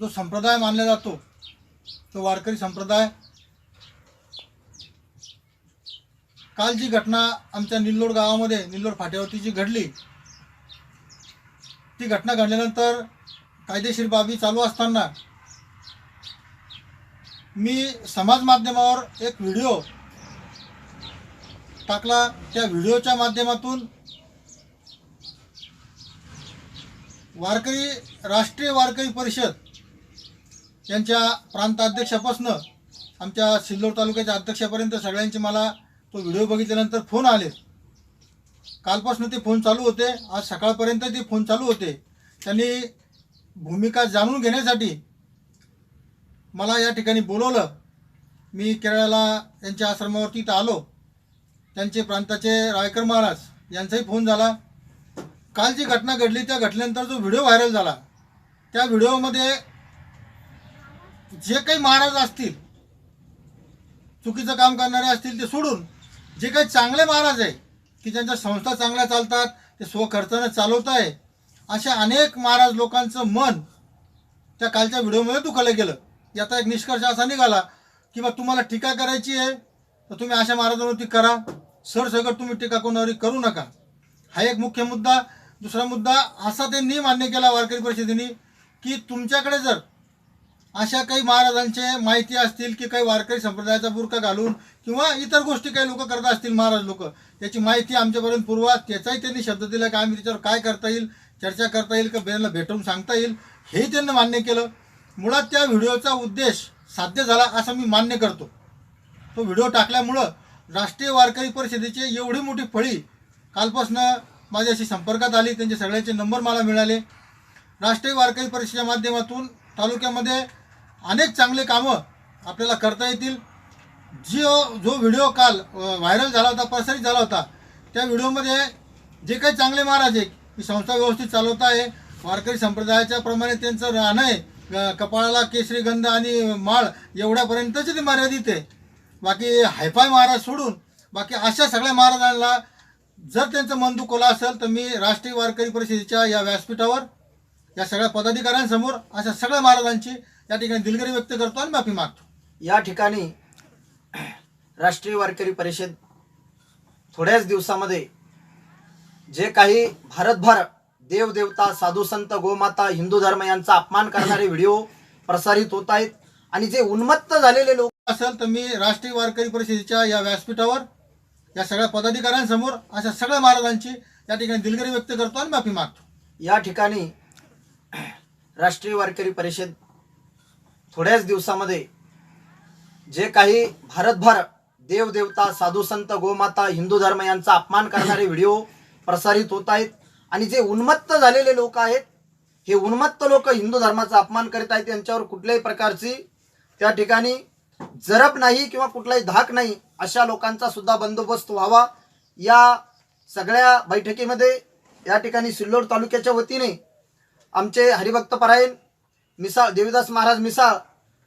जो संप्रदाय मानला जातो तो वारकरी संप्रदाय. काल जी घटना आमच्या निल्लोड गावामध्ये निल्लोड फाट्यावरती जी घडली ती घटना घडल्यानंतर कायदेशीर बाबी चालू असताना मी समाज माध्यमावर एक व्हिडिओ टाकला. त्या व्हिडिओच्या माध्यमातून वारकरी राष्ट्रीय वारकरी परिषद यांच्या प्रांताध्यक्षापासून आमच्या सिल्लोड तालुक्याच्या अध्यक्षापर्यंत सगळ्यांचे मला तो व्हिडिओ बघितल्यानंतर फोन आले. कालपासून ते फोन चालू होते. आज सकाळपर्यंत ते फोन चालू होते. त्यांनी भूमिका जाणून घेण्यासाठी मला या ठिकाणी बोलवलं. मी केरळाला यांच्या आश्रमावरती इथं आलो. त्यांचे प्रांताचे रायकर महाराज यांचाही फोन झाला. काल जी घटना घडली त्या घटनेनंतर जो व्हिडिओ व्हायरल झाला त्या व्हिडिओमध्ये जे काही महाराज असतील चुकीचं काम करणारे असतील ते सोडून जे काही चांगले महाराज आहे की ज्यांच्या संस्था चांगल्या चालतात ते स्वखर्चाने चालवत आहे अशा अनेक महाराज लोकांचं मन त्या कालच्या व्हिडिओमध्ये दुखलं गेलं. याचा एक निष्कर्ष असा निघाला की बा तुम्हाला टीका करायची आहे तर तुम्ही अशा महाराजांवरती करा. सरसकट तुम्ही टीका कोणावरती करू नका. हा एक मुख्य मुद्दा. दुसरा मुद्दा असा त्यांनी मान्य केला वारकरी परिषदेने की तुमच्याकडे जर अशा काही महाराजांचे माहिती असतील की काही वारकरी संप्रदायाचा बुरका घालून किंवा इतर गोष्टी काही लोक करत असतील महाराज लोक त्याची माहिती आमच्यापर्यंत पुरवा. त्याचाही त्यांनी शब्द दिला की आम्ही त्याच्यावर काय करता येईल चर्चा करता येईल का बेनला भेटून सांगता येईल हे त्यांनी मान्य केलं. मुळात त्या व्हिडिओचा उद्देश साध्य झाला असं मी मान्य करतो. तो व्हिडिओ टाकल्यामुळं राष्ट्रीय वारकरी परिषदेची एवढी मोठी फळी कालपासनं माझ्याशी संपर्कात आली त्यांचे सगळ्यांचे नंबर मला मिळाले. राष्ट्रीय वारकरी परिषदेच्या माध्यमातून तालुक्यामध्ये अनेक चांगले कामं आपल्याला करता येतील. जी जो व्हिडिओ काल व्हायरल झाला होता प्रसारित झाला होता त्या व्हिडिओमध्ये जे काही चांगले महाराज आहे की संस्था व्यवस्थित चालवत आहे. वारकरी संप्रदायाच्या प्रमाणे त्यांचं राहणं आहे. कपाळाला केशरीगंध आणि माळ एवढ्यापर्यंतच ते मर्यादित आहे. बाकी हायफाय महाराज सोडून बाकी अशा सगळ्या महाराजांना जर त्यांचं मन दुखवलं असेल तर मी राष्ट्रीय वारकरी परिषदेच्या या व्यासपीठावर या सगळ्या पदाधिकाऱ्यांसमोर अशा सगळ्या महाराजांची या ठिकाणी दिलगिरी व्यक्त करतो आणि माफी मागतो. या ठिकाणी राष्ट्रीय वारकरी परिषद थोड्याच दिवसामध्ये जे काही भारतभर देवदेवता साधू संत गोमाता हिंदू धर्म यांचा अपमान करणारे व्हिडिओ प्रसारित होत आहेत आणि जे उन्मत्त झालेले लोक असेल तर मी राष्ट्रीय वारकरी परिषदेच्या या व्यासपीठावर या सगळ्या पदाधिकाऱ्यांसमोर अशा सगळ्या महाराजांची या ठिकाणी दिलगिरी व्यक्त करतो आणि माफी मागतो. या ठिकाणी राष्ट्रीय वारकरी परिषद थोड्याच दिवसामध्ये जे काही भारतभर देवदेवता साधू संत गोमाता हिंदू धर्म यांचा अपमान करणारे व्हिडिओ प्रसारित होत आहेत आणि जे उन्मत्त झालेले लोक आहेत हे उन्मत्त लोक हिंदू धर्माचा अपमान करीत आहेत यांच्यावर कुठल्याही प्रकारची त्या ठिकाणी जरब नाही किंवा कुठलाही धाक नाही अशा लोकांचा सुद्धा बंदोबस्त व्हावा. या सगळ्या बैठकीमध्ये या ठिकाणी सिल्लोड तालुक्याच्या वतीने आमचे हरिभक्त परायण मिसाळ देवीदास महाराज मिसाळ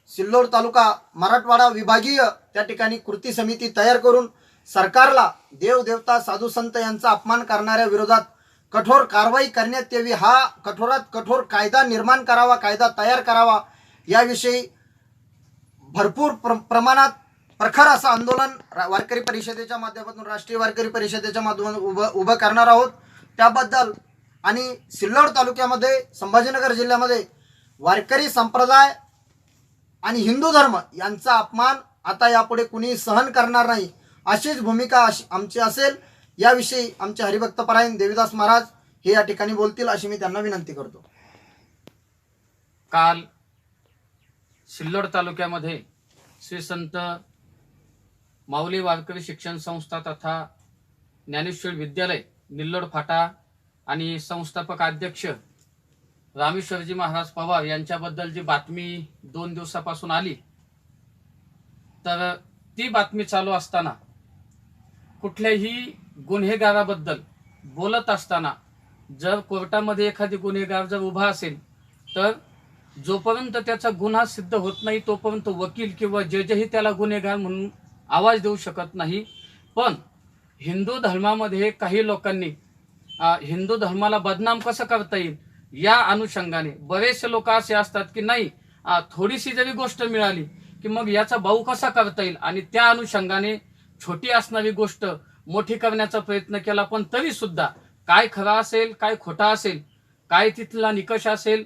सिल्लोड तालुका मराठवाडा विभागीय त्या ठिकाणी कृती समिती तयार करून सरकारला देवदेवता साधू संत यांचा अपमान करणाऱ्या विरोधात कठोर कारवाई करण्यात यावी. हा कठोरात कठोर कायदा निर्माण करावा कायदा तयार करावा. याविषयी भरपूर प्र प्रमाणात प्रखर असं आंदोलन रा- वारकरी परिषदेच्या माध्यमातून राष्ट्रीय वारकरी परिषदेच्या माध्यमातून उभं उभं करणार आहोत. त्याबद्दल आणि सिल्लोड तालुक्यामध्ये संभाजीनगर जिल्ह्यामध्ये वारकरी संप्रदाय आणि हिंदू धर्म यांचा अपमान आता यापुढे कुणी सहन करणार नाही. अशीच भूमिका अशी आमची असेल. याविषयी आमचे हरिभक्त परायण देवीदास महाराज हे या ठिकाणी बोलतील अशी मी त्यांना विनंती करतो. काल सिल्लोड तालुक्यामध्ये श्री संत माऊली वारकरी शिक्षण संस्था तथा ज्ञानेश्वर विद्यालय निल्लोड फाटा आणि संस्थापक अध्यक्ष रामेश्वरजी महाराज पवार यांच्याबद्दल जी बातमी दोन दिवसापासून आली तर ती बातमी चालू असताना कुठल्याही गुन्हेगाराबद्दल बोलत असताना जर कोर्टामध्ये एखादी गुन्हेगार जर उभा असेल तर जोपर्यंत त्याचा गुन्हा सिद्ध होत नाही तोपर्यंत वकील किंवा जजही त्याला गुन्हेगार म्हणून आवाज देऊ शकत नाही. पण हिंदू धर्मामध्ये काही लोकांनी हिंदू धर्माला बदनाम कसं करता येईल? या अनुषंगाने बरेचसे लोक असे असतात की नाही थोडीशी जरी गोष्ट मिळाली की मग याचा भाऊ कसा करता येईल? आणि त्या अनुषंगाने छोटी असणारी गोष्ट मोठी करण्याचा प्रयत्न केला पण तरी सुद्धा काय खरा असेल काय खोटा असेल काय तिथला निकष असेल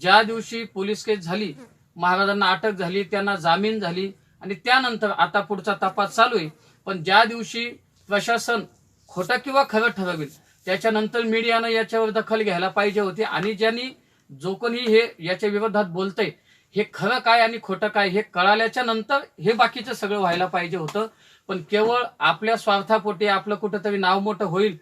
ज्या दिवशी पोलीस केस झाली महाराजांना अटक झाली त्यांना जामीन झाली आणि त्यानंतर आता पुढचा तपास चालू आहे पण ज्या दिवशी प्रशासन खोटं किंवा खरं ठरवेल त्याच्यानंतर मीडियानं याच्यावर दखल घ्यायला पाहिजे होती. आणि ज्यांनी जो कोणी हे याच्या विरोधात बोलतंय हे खरं काय आणि खोटं काय हे कळाल्याच्या नंतर हे बाकीचं सगळं व्हायला पाहिजे होतं. पण केवळ आपल्या स्वार्थापोटी आपलं कुठंतरी नाव मोठं होईल